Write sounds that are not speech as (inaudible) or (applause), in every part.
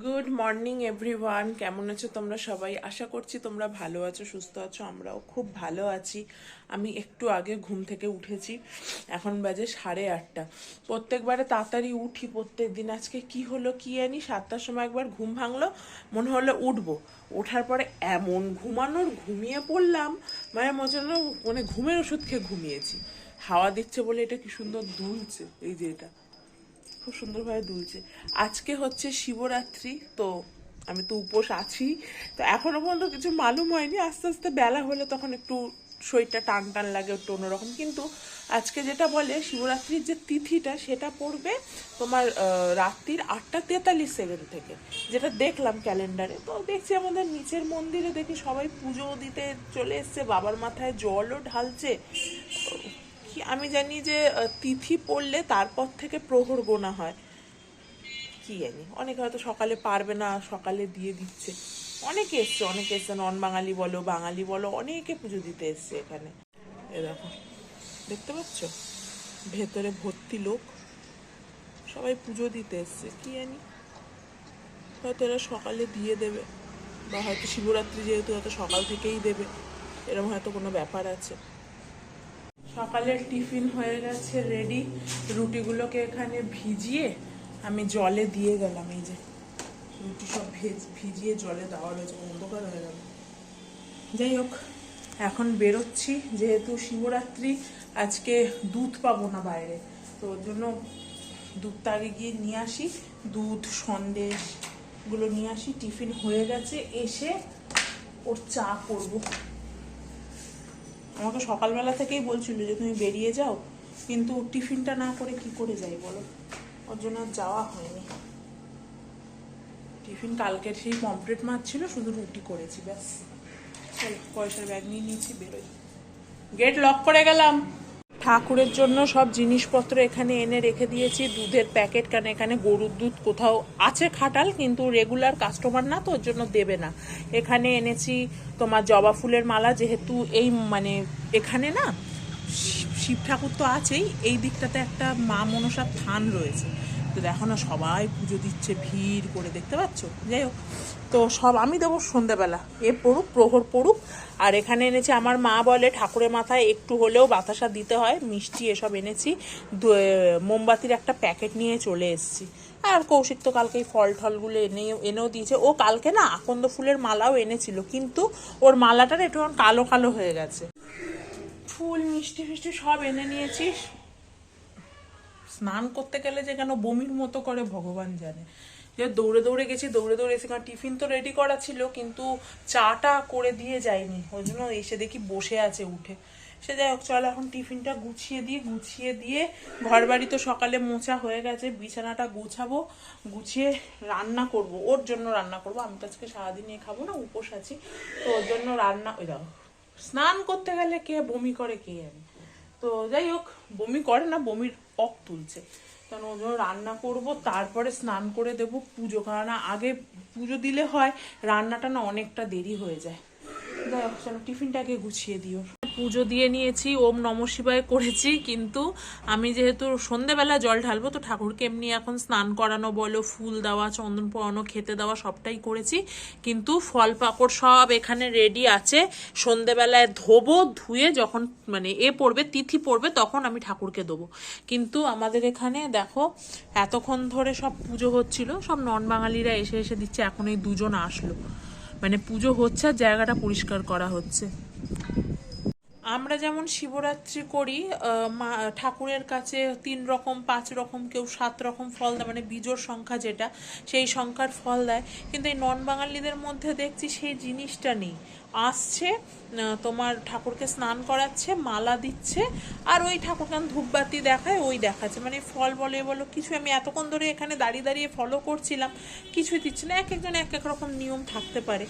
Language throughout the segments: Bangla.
গুড মর্নিং এভরিওয়ান কেমন আছো তোমরা সবাই? আশা করছি তোমরা ভালো আছো, সুস্থ আছো, আমরাও খুব ভালো আছি। আমি একটু আগে ঘুম থেকে উঠেছি। এখন বাজে সাড়ে আটটা। প্রত্যেকবারে তাড়াতাড়ি উঠি, প্রত্যেক দিন। আজকে কি হলো কি জানি, সাতটার সময় একবার ঘুম ভাঙলো, মনে হলো উঠবো। ওঠার পরে এমন ঘুমানোর, ঘুমিয়ে পড়লাম। মানে মনে মানে ঘুমের ওষুধ খেয়ে ঘুমিয়েছি। হাওয়া দিচ্ছে বলে এটা কি সুন্দর দুলছে এই যে এটা। খুব সুন্দরভাবে দুলছে। আজকে হচ্ছে শিবরাত্রি, তো আমি তো উপোস আছি। তো এখনও পর্যন্ত কিছু মালুম হয়নি। আস্তে আস্তে বেলা হলে তখন একটু শরীরটা টান টান লাগে, একটু অন্যরকম। কিন্তু আজকে যেটা বলে, শিবরাত্রির যে তিথিটা, সেটা পড়বে তোমার রাত্রির আটটা তেতাল্লিশ সেকেন্ড থেকে, যেটা দেখলাম ক্যালেন্ডারে। তো দেখছি আমাদের নিচের মন্দিরে দেখি সবাই পুজো দিতে চলে এসছে, বাবার মাথায় জলও ঢালছে। কি আমি জানি যে তিথি পড়লে তারপর থেকে প্রহর গোনা হয়। কি জানি, অনেকে হয়তো সকালে পারবে না, সকালে দিয়ে দিচ্ছে। অনেকে এসছে অনেকে এসছে নন বাঙালি বলো বাঙালি বলো, অনেকে পুজো দিতে এসছে এখানে। এ দেখো, দেখতে পাচ্ছ? ভেতরে ভর্তি লোক। সবাই পুজো দিতে এসছে, কি জানি? হয়তো এরা সকালে দিয়ে দেবে, বা হয়তো শিবরাত্রি যেহেতু, হয়তো সকাল থেকেই দেবে। এরকম হয়তো কোনো ব্যাপার আছে। সকালের টিফিন হয়ে গেছে রেডি রুটিগুলোকে এখানে ভিজিয়ে আমি জলে দিয়ে গেলাম, এই যে। রুটি সব ভেজ, ভিজিয়ে জলে দেওয়া রয়েছে, অন্ধকার হয়ে গেল। যাই হোক, এখন বেরোচ্ছি, যেহেতু শিবরাত্রি, আজকে দুধ পাবো না বাইরে। তো ওর জন্য দুধটা আগে গিয়ে নিয়ে আসি, দুধ, সন্দেশগুলো নিয়ে আসি, টিফিন হয়ে গেছে, এসে ওর চা করব। আমাকে সকালবেলা থেকেই বলছিল যে তুমি বেরিয়ে যাও, কিন্তু টিফিনটা না করে কি করে যাই বলো? ওর জন্য যাওয়া হয়নি। টিফিন কালকের সেই পমপ্লেট মাছ ছিল শুধু রুটি করেছি, ব্যাস। পয়সার ব্যাগ নিয়ে নিয়েছি, বেরোই। গেট লক করে গেলাম। ঠাকুরের জন্য সব জিনিসপত্র এখানে এনে রেখে দিয়েছি। দুধের প্যাকেট, কারণ এখানে গরুর দুধ কোথাও আছে খাটাল, কিন্তু রেগুলার কাস্টমার না, তো ওর জন্য দেবে না। এখানে এনেছি তোমার জবা ফুলের মালা, যেহেতু এই মানে এখানে না শিব- ঠাকুর তো আছেই। এই দিকটাতে একটা মা মনসার থান রয়েছে। তো দেখো না সবাই পুজো দিচ্ছে, ভিড় করে দেখতে পাচ্ছ? যাই হোক, তো সব আমি দেবো সন্ধ্যাবেলা। এ পড়ুক, প্রহর পড়ুক। আর এখানে এনেছি, আমার মা বলে ঠাকুরের মাথায় একটু হলেও বাতাসা দিতে হয়। মিষ্টি এসব এনেছি। মোমবাতির একটা প্যাকেট নিয়ে চলে এসেছি। আর কৌশিক তো কালকে এই ফল টলগুলো এনে, এনেও দিয়েছে। ও কালকে না আকন্দ ফুলের মালাও এনেছিল, কিন্তু ওর মালাটার একটু কালো কালো হয়ে গেছে। ফুল, মিষ্টি, ফিষ্টি সব এনে নিয়েছিস স্নান করতে গেলে যে কেন বমির মতো করে ভগবান জানে। যে দৌড়ে দৌড়ে গেছি, দৌড়ে দৌড়ে এসে কারণ টিফিন তো রেডি করা ছিল, কিন্তু চাটা করে দিয়ে যায়নি। ওই জন্য এসে দেখি বসে আছে উঠে। সে যাই হোক, চল এখন টিফিনটা গুছিয়ে দিয়ে গুছিয়ে দিয়ে ঘর বাড়ি তো সকালে মোছা হয়ে গেছে, বিছানাটা গুছাবো, গুছিয়ে রান্না করব। ওর জন্য রান্না করব। আমি তো আজকে সারাদিন খাব না, উপোস আছি। তো ওর জন্য রান্না, ওই দাও স্নান করতে গেলে কে বমি করে কে আমি তো যাই হোক, বমি করে না, বমির অক তুলছে। কারণ ওই জন্য রান্না করব, তারপরে স্নান করে দেব, পুজো। কারণ আগে পুজো দিলে হয়, রান্নাটা না অনেকটা দেরি হয়ে যায়। দেখো চলো, টিফিনটাকে গুছিয়ে দিও। পুজো দিয়ে নিয়েছি, ওম নম শিবায় করেছি, কিন্তু আমি যেহেতু সন্ধেবেলা জল ঢালবো, তো ঠাকুরকে এমনি এখন স্নান করানো বলো, ফুল দেওয়া, চন্দন পরানো খেতে দেওয়া সবটাই করেছি। কিন্তু ফল পাকড় সব এখানে রেডি আছে। সন্ধেবেলায় ধোবো, ধুয়ে যখন মানে এ পড়বে, তিথি পড়বে, তখন আমি ঠাকুরকে দেবো। কিন্তু আমাদের এখানে দেখো, এতক্ষণ ধরে সব পুজো হচ্ছিল, সব নন বাঙালিরা এসে এসে দিচ্ছে, এখন এই দুজন আসলো। মানে পুজো হচ্ছে আর জায়গাটা পরিষ্কার করা হচ্ছে। আমরা যেমন শিবরাত্রি করি মা, ঠাকুরের কাছে তিন রকম, পাঁচ রকম, কেউ সাত রকম ফল দেয় মানে বীজোর সংখ্যা যেটা, সেই সংখ্যার ফল দেয়। কিন্তু এই নন বাঙালিদের মধ্যে দেখছি সেই জিনিসটা নেই। আসছে তোমার ঠাকুরকে স্নান করাচ্ছে, মালা দিচ্ছে, আর ওই ঠাকুরকান ধূপবাতি দেখায়, ওই দেখাচ্ছে। মানে ফল বলে বলো কিছু আমি এতক্ষণ ধরে এখানে দাঁড়িয়ে দাঁড়িয়ে ফলো করছিলাম, কিছুই দিচ্ছে না। এক একজন এক এক রকম নিয়ম থাকতে পারে।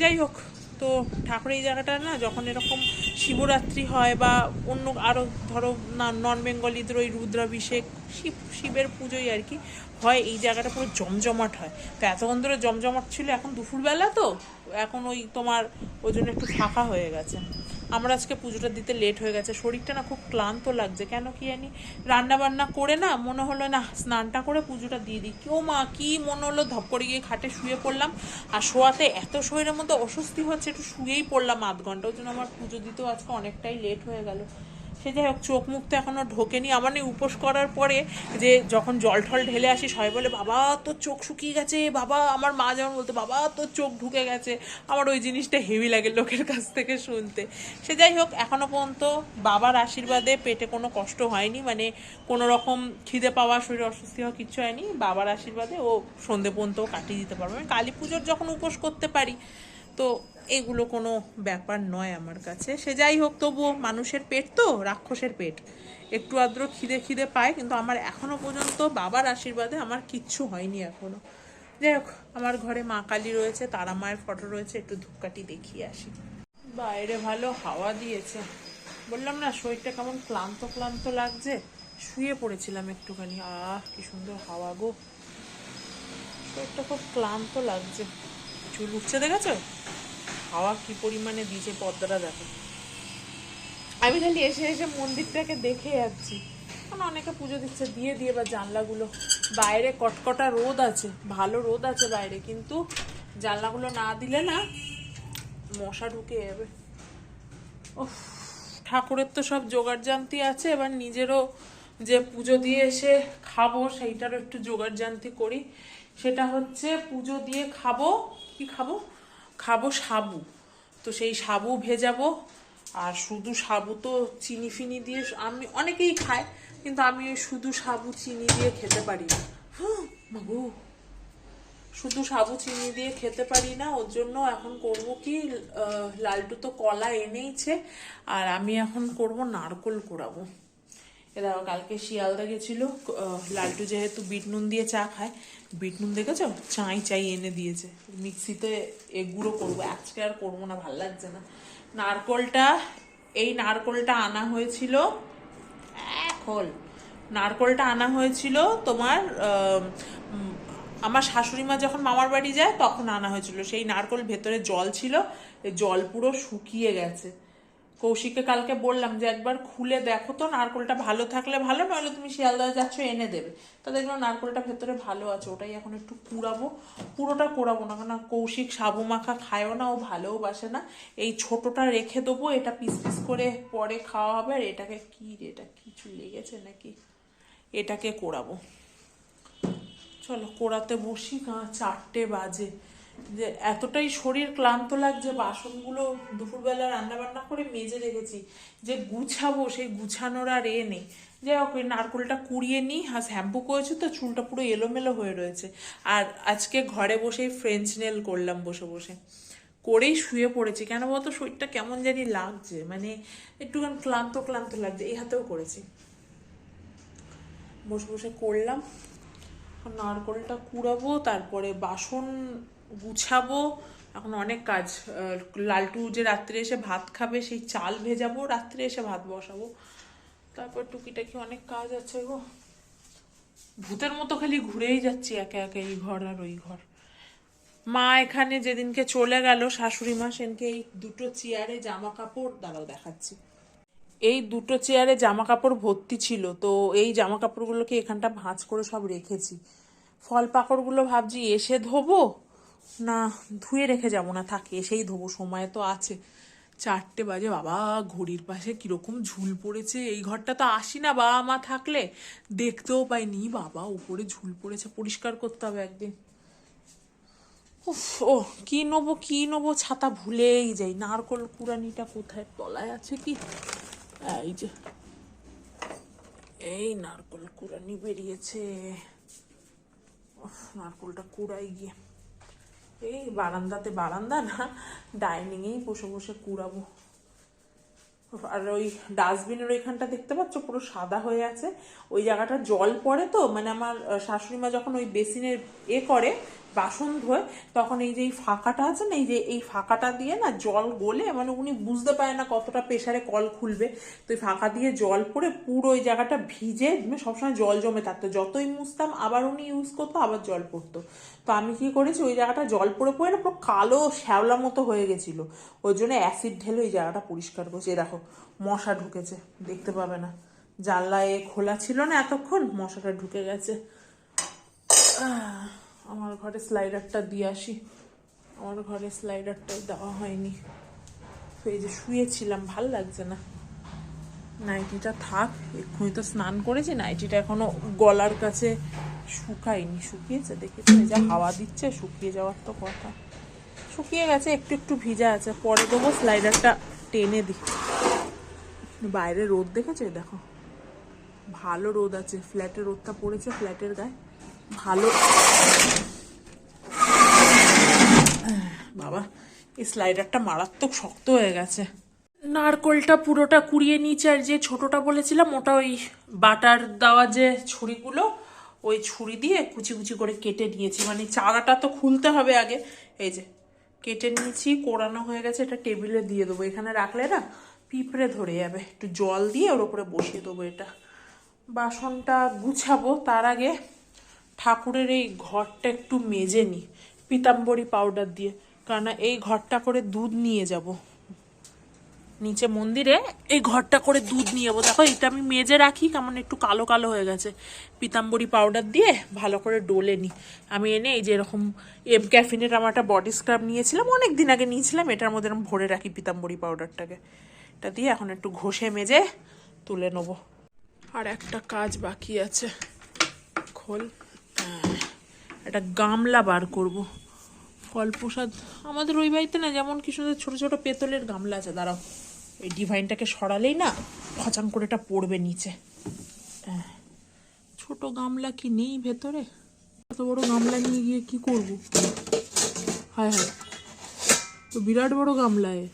যাই হোক তো ঠাকুরের এই জায়গাটা না যখন এরকম শিবরাত্রি হয় বা অন্য আরও ধরো না নন বেঙ্গলিদের ওই রুদ্রাভিষেক, শিব, শিবের পুজোই আর কি হয়, এই জায়গাটা পুরো জমজমাট হয়। তো এতক্ষণ ধরে জমজমাট ছিল, এখন দুপুরবেলা তো, এখন ওই তোমার ওই জন্য একটু ফাঁকা হয়ে গেছে। আমার আজকে পুজোটা দিতে লেট হয়ে গেছে। শরীরটা না খুব ক্লান্ত লাগছে। কেন কি জানি? রান্না বান্না করে না মনে হলো, না, স্নানটা করে পুজোটা দিয়ে দিই। কেউ মা, কি মনে হলো? ধপ করে গিয়ে খাটে শুয়ে পড়লাম। আর শোয়াতে এত শরীরের মধ্যে অস্বস্তি হচ্ছে, একটু শুয়েই পড়লাম আধ ঘণ্টা। ওই জন্য আমার পুজো দিতেও আজকে অনেকটাই লেট হয়ে গেল। সে যাই হোক, চোখ মুখ তো এখনও ঢোকেনি। আমার নেই, উপোস করার পরে যে যখন জল ঠল ঢেলে আসি, সবাই বলে, বাবা, তোর চোখ শুকিয়ে গেছে, বাবা। আমার মা যেমন বলতো, বাবা, তোর চোখ ঢুকে গেছে। আমার ওই জিনিসটা হেভি লাগে লোকের কাছ থেকে শুনতে। সে যাই হোক, এখনও পর্যন্ত বাবার আশীর্বাদে পেটে কোনো কষ্ট হয়নি। মানে কোনো রকম খিদে পাওয়া, শরীর অস্বস্তি হওয়া কিচ্ছু হয়নি। বাবার আশীর্বাদে ও সন্ধে পর্যন্তও কাটিয়ে দিতে পারবে। আমি কালী পুজোর যখন উপোস করতে পারি, তো এগুলো কোনো ব্যাপার নয় আমার কাছে। সে যাই হোক, তবুও মানুষের পেট তো, রাক্ষসের পেট। একটু আদ্র খিদে খিদে পায়, কিন্তু আমার এখনও পর্যন্ত বাবার আশীর্বাদে আমার কিচ্ছু হয়নি এখনও। যাই হোক, আমার ঘরে মা কালী রয়েছে, তারা মায়ের ফটো রয়েছে, একটু ধূপকাঠি দেখিয়ে আসি। বাইরে ভালো হাওয়া দিয়েছে। বললাম না, শরীরটা কেমন ক্লান্ত ক্লান্ত লাগছে? শুয়ে পড়েছিলাম একটুখানি। আহ, কি সুন্দর হাওয়া গো। শরীরটা খুব ক্লান্ত লাগছে। চুল উঠছে, দেখেছ? হাওয়া কি পরিমাণে দিয়েছে পদ্মাটা দেখো। আমি খালি এসে এসে মন্দিরটাকে দেখে যাচ্ছি। মানে অনেকে পুজো দিচ্ছে দিয়ে দিয়ে বা জানলাগুলো। বাইরে কটকটা রোদ আছে ভালো রোদ আছে বাইরে কিন্তু জানলাগুলো না দিলে না মশা ঢুকে যাবে। উফ, ঠাকুরের তো সব জোগাড় জান্তি আছে এবার নিজেরও যে পুজো দিয়ে এসে খাব সেইটারও একটু জোগাড় জান্তি করি। সেটা হচ্ছে পুজো দিয়ে খাব কি খাব? খাব সাবু। তো সেই সাবু ভেজাবো। আর শুধু সাবু তো চিনি ফিনি দিয়ে আমি অনেকেই খায়, কিন্তু আমি শুধু সাবু চিনি দিয়ে খেতে পারি না। মাগো শুধু সাবু চিনি দিয়ে খেতে পারি না, ওর জন্য এখন করব কি লালটু তো কলা এনেইছে, আর আমি এখন করব নারকোল কোড়াবো। এরা কালকে শিয়ালদা গেছিল লালটু যেহেতু বিট নুন দিয়ে চা খায়, বিট নুন দেখেছ? চাই চাই এনে দিয়েছে। মিক্সিতে এ গুঁড়ো করব, আজকে আর করব না, ভালো লাগছে না। নারকোলটা, এই নারকোলটা আনা হয়েছিল এখন নারকোলটা আনা হয়েছিল তোমার আমার শাশুড়ি মা যখন মামার বাড়ি যায়, তখন আনা হয়েছিল। সেই নারকোল ভেতরে জল ছিল জল পুরো শুকিয়ে গেছে। কৌশিককে কালকে বললাম যে, একবার খুলে দেখো তো, নারকোলটা ভালো থাকলে ভালো, নইলে তুমি শিয়ালদা যাচ্ছ, এনে দেবে। তা দেখলাম নারকোলটা ভেতরে ভালো আছে, ওটাই এখন একটু কুড়াবো পুরোটা কোড়াবো না কারণ কৌশিক সাবু মাখা খায়ও না, ও ভালোও বাসে না। এই ছোটটা রেখে দেবো, এটা পিস পিস করে পরে খাওয়া হবে, আর এটাকে কি এটা কিছু লেগেছে নাকি? এটাকে কোড়াবো। চলো, কোড়াতে বসি চারটে বাজে। যে এতটাই শরীর ক্লান্ত লাগছে, বাসনগুলো দুপুরবেলা রান্না বান্না করে মেজে রেখেছি, যে গুছাবো সেই গুছানোর আর এ নেই। যাই হোক ওই নারকোলটা কুড়িয়ে নিই, আর শ্যাম্পু করেছি তো চুলটা পুরো এলোমেলো হয়ে রয়েছে। আর আজকে ঘরে বসেই ফ্রেঞ্চ নেল করলাম বসে বসে। করেই শুয়ে পড়েছি, কেন বলতো শরীরটা কেমন জানি লাগছে মানে একটুখানি ক্লান্ত ক্লান্ত লাগছে, এই হাতেও করেছি। বসে বসে করলাম নারকোলটা কুড়াবো, তারপরে বাসন গুছাবো। এখন অনেক কাজ লালটু যে রাত্রে এসে ভাত খাবে, সেই চাল ভেজাবো, রাত্রে এসে ভাত বসাবো। তারপর টুকিটাকি অনেক কাজ আছে গো। ভূতের মতো খালি ঘুরেই যাচ্ছি একে একে, এই ঘর আর ওই ঘর। মা এখানে যেদিনকে চলে গেল, শাশুড়ি মা সেদিনকে এই দুটো চেয়ারে জামা কাপড়, দাঁড়াও দেখাচ্ছি। এই দুটো চেয়ারে জামা কাপড় ভর্তি ছিল, তো এই জামা কাপড়গুলোকে এখানটা ভাঁজ করে সব রেখেছি। ফল পাকড়গুলো ভাবছি এসে ধোবো না, ধুয়ে রেখে যাব না, থাকে এসেই ধোবো, সময় তো আছে। চারটে বাজে, বাবা, ঘড়ির পাশে কীরকম ঝুল পড়েছে, এই ঘরটা তো আসি না, বাবা মা থাকলে। দেখতেও পাইনি, বাবা, উপরে ঝুল পড়েছে, পরিষ্কার করতে হবে একদিন। উফ, ও, কি নেব কি নেব, ছাতা ভুলেই যাই। নারকল কুড়ানিটা কোথায়, তলায় আছে কি? এই যে, এই নারকল কুড়ানি বেরিয়েছে। নারকলটা কুড়াই গিয়ে। এই বারান্দাতে বারান্দা না, ডাইনিংয়েই বসে বসে কুড়াবো। আর ওই ডাস্টবিনের ওইখানটা দেখতে পাচ্ছ, পুরো সাদা হয়ে আছে। ওই জায়গাটা জল পড়ে তো মানে আমার শাশুড়ি মা যখন ওই বেসিনের এ করে বাসন ধোয় তখন এই যে এই ফাঁকাটা আছে না এই যে এই ফাঁকাটা দিয়ে না জল গলে মানে উনি বুঝতে পারে না কতটা প্রেশারে কল খুলবে তো এই ফাঁকা দিয়ে জল পড়ে পুরো ওই জায়গাটা ভিজে সবসময় জল জমে থাকতো। যতই মুছতাম আবার উনি ইউজ করতো আবার জল পড়তো। তো আমি কি করেছি ওই জায়গাটা জল পড়ে পড়ে না পুরো কালো শ্যাওলা মতো হয়ে গেছিল। ওই জন্য অ্যাসিড ঢেলে ওই জায়গাটা পরিষ্কার করছে। দেখো মশা ঢুকেছে দেখতে পাবে না। জানলায় খোলা ছিল না এতক্ষণ মশাটা ঢুকে গেছে। আহ, আমার ঘরে স্লাইডারটা দিয়ে আসি। আমার ঘরে স্লাইডারটাই দেওয়া হয়নি। তো এই যে শুয়েছিলাম, ভালো লাগছে না। নাইটিটা থাক, এক্ষুনি তো স্নান করেছি, নাইটিটা এখনও গলার কাছে শুকায়নি। শুকিয়েছে দেখেছি যা হাওয়া দিচ্ছে, শুকিয়ে যাওয়ার তো কথা। শুকিয়ে গেছে, একটু একটু ভিজা আছে। পরে দেবো স্লাইডারটা টেনে দিই বাইরে রোদ দেখেছ, দেখো। ভালো রোদ আছে ফ্ল্যাটের রোদটা পড়েছে ফ্ল্যাটের গায়ে। ভালো। বাবা, এই স্লাইডারটা মারাত্মক শক্ত হয়ে গেছে। নারকোলটা পুরোটা কুড়িয়ে নিয়েছে, আর যে ছোটটা বলেছিলাম, ওটা ওই বাটার দেওয়া যে ছুরিগুলো, ওই ছুরি দিয়ে কুচি কুচি করে কেটে নিয়েছি। মানে চারাটা তো খুলতে হবে আগে। এই যে, কেটে নিয়েছি, কোরানো হয়ে গেছে, এটা টেবিলে দিয়ে দেবো। এখানে রাখলে না, পিঁপড়ে ধরে যাবে। একটু জল দিয়ে ওর উপরে বসিয়ে দেবো এটা। বাসনটা গুছাবো, তার আগে ঠাকুরের এই ঘরটা একটু মেজে নিই পিতাম্বরী পাউডার দিয়ে। কারণ এই ঘরটা করে দুধ নিয়ে যাব। নিচে মন্দিরে এই ঘরটা করে দুধ নিয়ে যাব। দেখো, এটা আমি মেজে রাখি, কেমন একটু কালো কালো হয়ে গেছে। পিতাম্বরী পাউডার দিয়ে ভালো করে ডোলে নিই আমি এনে এই যে এরকম এম ক্যাফিনের আমার একটা বডি স্ক্রাব নিয়েছিলাম অনেক দিন আগে নিয়েছিলাম, এটার মধ্যে এরকম ভরে রাখি পিতাম্বরী পাউডারটাকে এটা দিয়ে এখন একটু ঘষে মেজে তুলে নেব। আর একটা কাজ বাকি আছে। খোল। একটা গামলা বার করব। ফল প্রসাদ আমাদের ওই বাড়িতে না যেমন কি সুন্দর ছোটো ছোটো পেতলের গামলা আছে, দাঁড়াও। এই ডিভাইনটাকে সরালেই না ফচাং করে এটা পড়বে নিচে। হ্যাঁ ছোটো গামলা কি নেই ভেতরে? এত বড় গামলা নিয়ে গিয়ে কি করব? হায় হায়, তো বিরাট বড় গামলা এ।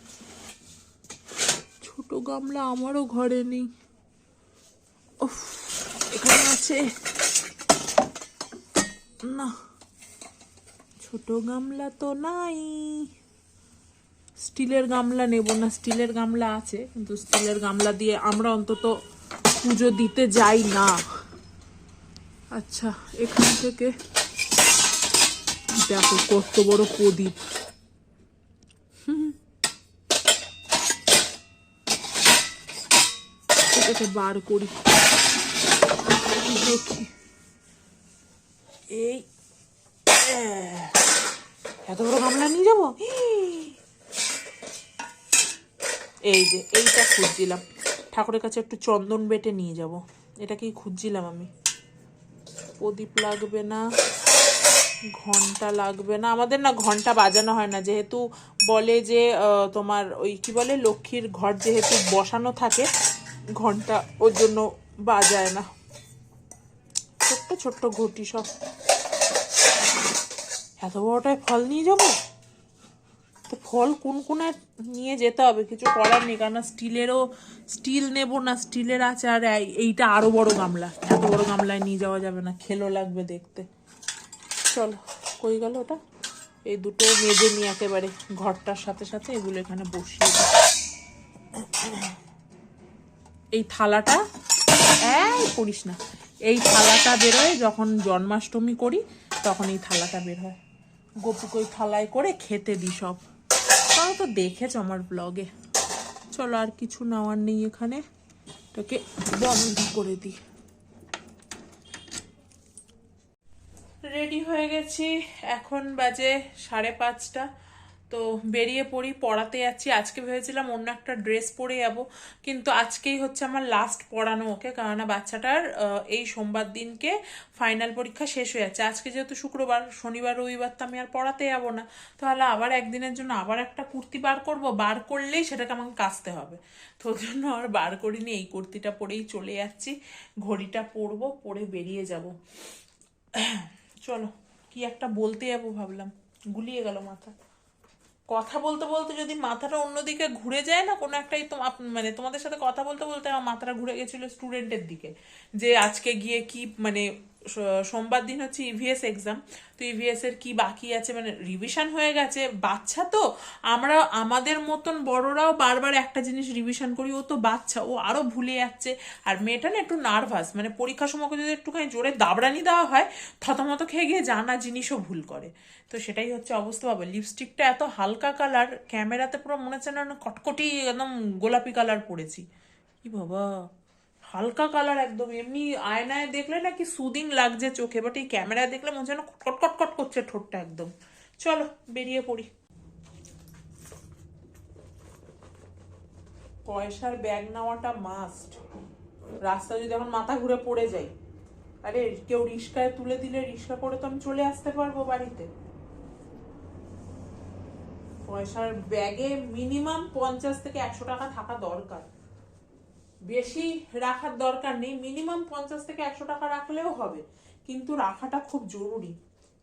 ছোট গামলা আমারও ঘরে নেই। উফ, এখানে আছে না, ছোট গামলা তো নাই। স্টিলের গামলা নেব না, স্টিলের গামলা আছে, কিন্তু স্টিলের গামলা দিয়ে আমরা অন্তত পুজো দিতে যাই না। আচ্ছা এখান থেকে দেখো কত বড় প্রদীপ। বার করি। দেখি। এই, এত বড় গামলা নিয়ে যাব? এই যে, এইটা খুঁজছিলাম। ঠাকুরের কাছে একটু চন্দন বেটে নিয়ে যাব। এটাকেই খুঁজছিলাম আমি। প্রদীপ লাগবে না, ঘণ্টা লাগবে না। আমাদের না ঘণ্টা বাজানো হয় না, যেহেতু বলে যে তোমার ওই কি বলে, লক্ষ্মীর ঘর যেহেতু বসানো থাকে, ঘণ্টা ওর জন্য বাজায় না। ছোট্ট ছোট্ট ঘটি সব। এত বড়টায় ফল নিয়ে যাব? তো ফল কোন কোন নিয়ে যেতে হবে? কিছু করার নেই কারণ স্টিলেরও, স্টিল নেব না, স্টিলের আছে আর এইটা আরও বড় গামলা। এত বড় গামলায় নিয়ে যাওয়া যাবে না, খেলো লাগবে দেখতে। চলো, কই গেল ওটা? এই দুটো মেজে নিয়ে একেবারে ঘরটার সাথে সাথে এগুলো এখানে বসিয়ে এই থালাটা, এই করিস না। এই থালাটা বেরোয়, যখন জন্মাষ্টমী করি তখন এই থালাটা বের হয়। গোপুকে ওই থালায় করে খেতে দিই সব। তাও তো দেখেছ আমার ব্লগে চলো আর কিছু নেওয়ার নেই এখানে। এটাকে বন্ধ করে দিই। রেডি হয়ে গেছি। এখন বাজে সাড়ে পাঁচটা। তো বেরিয়ে পড়ি, পড়াতে যাচ্ছি। আজকে ভেবেছিলাম অন্য একটা ড্রেস পরে যাব, কিন্তু আজকেই হচ্ছে আমার লাস্ট পড়ানো ওকে, কেননা বাচ্চাটার এই সোমবার দিনকে ফাইনাল পরীক্ষা শেষ হয়ে যাচ্ছে। আজকে যেহেতু শুক্রবার, শনিবার, রবিবার তো আমি আর পড়াতে যাব না। তাহলে আবার একদিনের জন্য আবার একটা কুর্তি বার করব, বার করলেই সেটাকে আমাকে কাচতে হবে। তো জন্য আর বার করিনি, এই কুর্তিটা পরেই চলে যাচ্ছি, ঘড়িটা পরবো, পরে বেরিয়ে যাব। (clears throat) চলো, কি একটা বলতে যাব ভাবলাম, গুলিয়ে গেল মাথা। কথা বলতে বলতে যদি মাথাটা অন্যদিকে ঘুরে যায় না, কোনো একটাই তো মানে তোমাদের সাথে কথা বলতে বলতে আমার মাথাটা ঘুরে গেছিল স্টুডেন্টের দিকে। যে আজকে গিয়ে কি মানে সোমবার দিন হচ্ছে ইভিএস এক্সাম তো ইভিএস এর কি বাকি আছে? মানে রিভিশন হয়ে গেছে। বাচ্চা তো? আমরা, আমাদের মতন বড়রাও বারবার একটা জিনিস রিভিশন করি, ও তো বাচ্চা। ও আরও ভুলে যাচ্ছে। আর মেয়েটা না একটু নার্ভাস মানে পরীক্ষার সময় যদি একটুখানি জোরে দাবড়ানি দেওয়া হয়, থতমত খেয়ে গিয়ে জানা জিনিসও ভুল করে। তো সেটাই হচ্ছে অবস্থা। পাবে লিপস্টিকটা এত হালকা কালার ক্যামেরাতে পুরো মনে হচ্ছে না কটকটি একদম গোলাপি কালার পড়েছি। কি বাবা? হালকা কালার একদম। এমনি আয়নায় দেখলে নাকি সুদিং লাগছে চোখে বাট এই ক্যামেরায় দেখলে মনে হচ্ছে না কট কট কট করছে ঠোঁটটা একদম। চলো, বেরিয়ে পড়ি। পয়সার ব্যাগ নেওয়াটা মাস্ট রাস্তা যদি এখন মাথা ঘুরে পড়ে যাই আরে, কেউ রিক্সায় তুলে দিলে রিক্সা করে তো আমি চলে আসতে পারব বাড়িতে। পয়সার ব্যাগে মিনিমাম পঞ্চাশ থেকে একশো টাকা থাকা দরকার। বেশি রাখার দরকার নেই। মিনিমাম পঞ্চাশ থেকে একশো টাকা রাখলেও হবে। কিন্তু রাখাটা খুব জরুরি।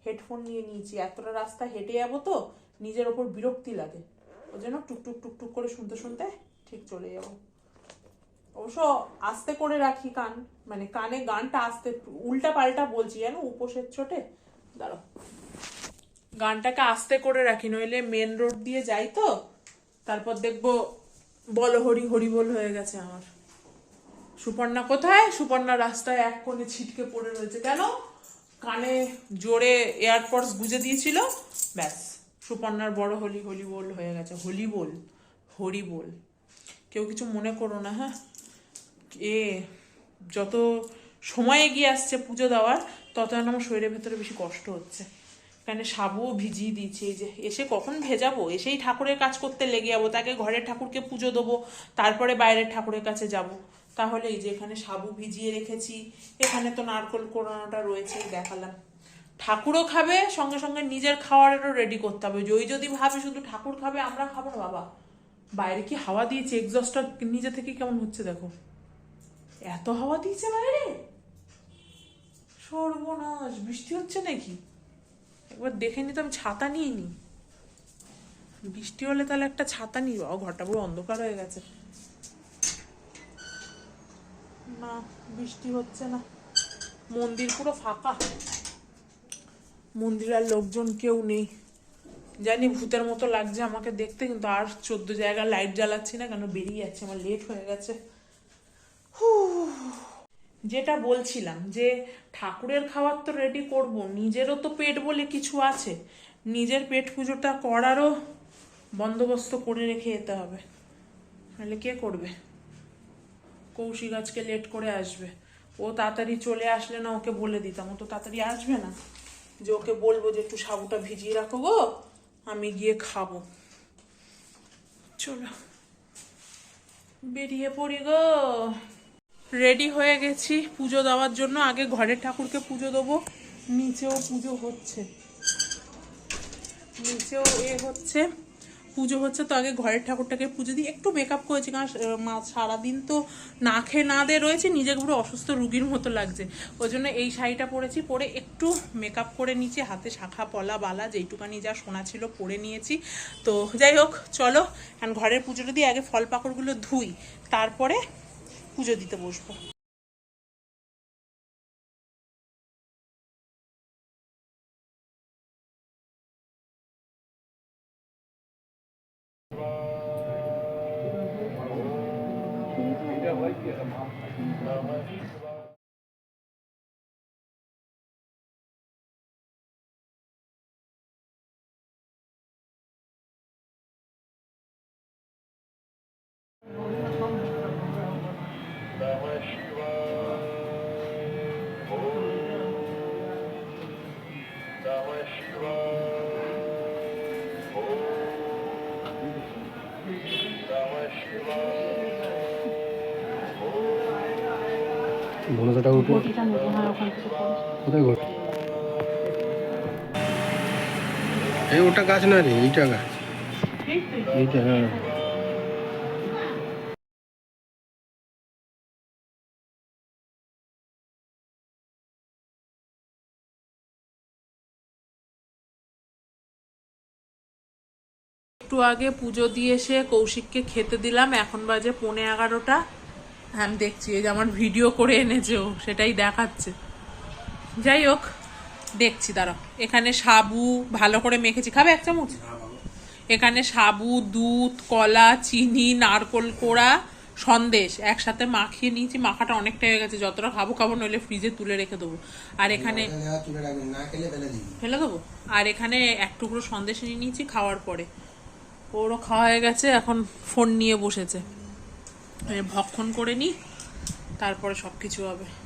হেডফোন নিয়ে নিয়েছি। এতটা রাস্তা হেঁটে যাব তো নিজের ওপর বিরক্তি লাগে। ওই জন্য টুকটুক টুকটুক করে শুনতে শুনতে ঠিক চলে যাব। অবশ্য আস্তে করে রাখি কান। মানে কানে গানটা আস্তে, উল্টা পাল্টা বলছি জানো, উপোসের চোটে দাঁড়ো গানটাকে আস্তে করে রাখি, নইলে মেন রোড দিয়ে যাই তো। তারপর দেখব বলো হরি হরি বল হয়ে গেছে আমার। সুপর্ণা কোথায়? সুপর্ণা রাস্তায় এক কোণে ছিটকে পড়ে রয়েছে। কেন? কানে জোরে এয়ারপডস গুজে দিয়েছিল। ব্যাস, সুপর্ণার বড় হলি হলি বল হয়ে গেছে। হলি বল, হরি বল। কেউ কিছু মনে করো না হ্যাঁ? এ যত সময় এগিয়ে আসছে পুজো দেওয়ার, তত যেন আমার শরীরের ভেতরে বেশি কষ্ট হচ্ছে। এখানে সাবুও ভিজিয়ে দিয়েছি, এই যে এসে কখন ভেজাবো? এসেই ঠাকুরের কাজ করতে লেগে যাব, তাকে ঘরের ঠাকুরকে পুজো দেবো, তারপরে বাইরের ঠাকুরের কাছে যাব। তাহলে এই যে এখানে সাবু ভিজিয়ে রেখেছি, এখানে তো নারকল কোরানোটা রয়েছে দেখালাম। ঠাকুরও খাবে, সঙ্গে সঙ্গে নিজের খাওয়ারেরও রেডি করতে হবে। ওই যদি ভাবে শুধু ঠাকুর খাবে, আমরা খাব না, বাবা। বাইরে কি হাওয়া দিয়েছে? এক্সস্টটা নিজে থেকে কেমন হচ্ছে দেখো। এত হাওয়া দিয়েছে বাইরে? সর্বনাশ, বৃষ্টি হচ্ছে নাকি? একবার দেখে নিতে আমি ছাতা নিয়ে নি বৃষ্টি হলে তাহলে একটা ছাতা নিই বাবা ঘরটা পুরো অন্ধকার হয়ে গেছে। না, বৃষ্টি হচ্ছে না। মন্দির পুরো ফাঁকা। মন্দির আর লোকজন কেউ নেই। জানি ভূতের মতো লাগছে আমাকে দেখতে, কিন্তু আর চোদ্দ জায়গায় লাইট জ্বালাচ্ছি না, কেন বেরিয়ে যাচ্ছে, আমার লেট হয়ে গেছে। যেটা বলছিলাম যে, ঠাকুরের খাবার তো রেডি করব, নিজেরও তো পেট বলে কিছু আছে। নিজের পেট পুজোটা করারও বন্দোবস্ত করে রেখে যেতে হবে। নাহলে কে করবে? কৌশিক আজকে লেট করে আসবে। ও তাড়াতাড়ি চলে আসলে না ওকে বলে দিতাম। ও তো তাড়াতাড়ি আসবে না। যে ওকে বলব যে একটু সাবুটা ভিজিয়ে রাখো গো, আমি গিয়ে খাব। চলো। বেরিয়ে পড়ি গো। রেডি হয়ে গেছি পুজো দেওয়ার জন্য। আগে ঘরের ঠাকুরকে পুজো দেবো। নিচেও পুজো হচ্ছে। নিচেও এ হচ্ছে। পুজো হচ্ছে, তো আগে ঘরের ঠাকুরটাকে পুজো দিই। একটু মেকআপ করেছি, কারণ মা সারাদিন তো না খেয়ে না দিয়ে রয়েছে নিজেকে পুরো অসুস্থ রুগীর মতো লাগছে। ওই জন্য এই শাড়িটা পরেছি, পরে একটু মেকআপ করে নিয়েছি, হাতে শাখা, পলা, বালা, যেইটুকানি যা সোনা ছিল পরে নিয়েছি। তো যাই হোক, চলো এখন ঘরের পুজোটা দিয়ে আগে ফল পাকড়গুলো ধুই, তারপরে পুজো দিতে বসবো। Thank you. উঠে কোথায় ঘর? এই ওটা গাছ না রে এইটা গাছ। এইটা হ্যাঁ। একটু আগে পুজো দিয়ে এসে কৌশিককে খেতে দিলাম এখন বাজে পৌনে এগারোটা। আমি দেখছি এই যে আমার ভিডিও করে এনেছে ও সেটাই দেখাচ্ছে। যাই হোক দেখছি দাঁড়াও। এখানে সাবু ভালো করে মেখেছি। খাবে এক চামচ? এখানে সাবু দুধ কলা চিনি নারকোল কোড়া সন্দেশ একসাথে মাখিয়ে নিয়েছি। মাখাটা অনেকটা হয়ে গেছে। যতটা খাব খাব নইলে ফ্রিজে তুলে রেখে দেবো। আর এখানে ফেলে দেবো? আর এখানে এক টুকরো সন্দেশ নিয়ে নিয়েছি খাওয়ার পরে। ওরও খাওয়া হয়ে গেছে এখন ফোন নিয়ে বসেছে। ভক্ষণ করে নিই তারপরে সব কিছু হবে।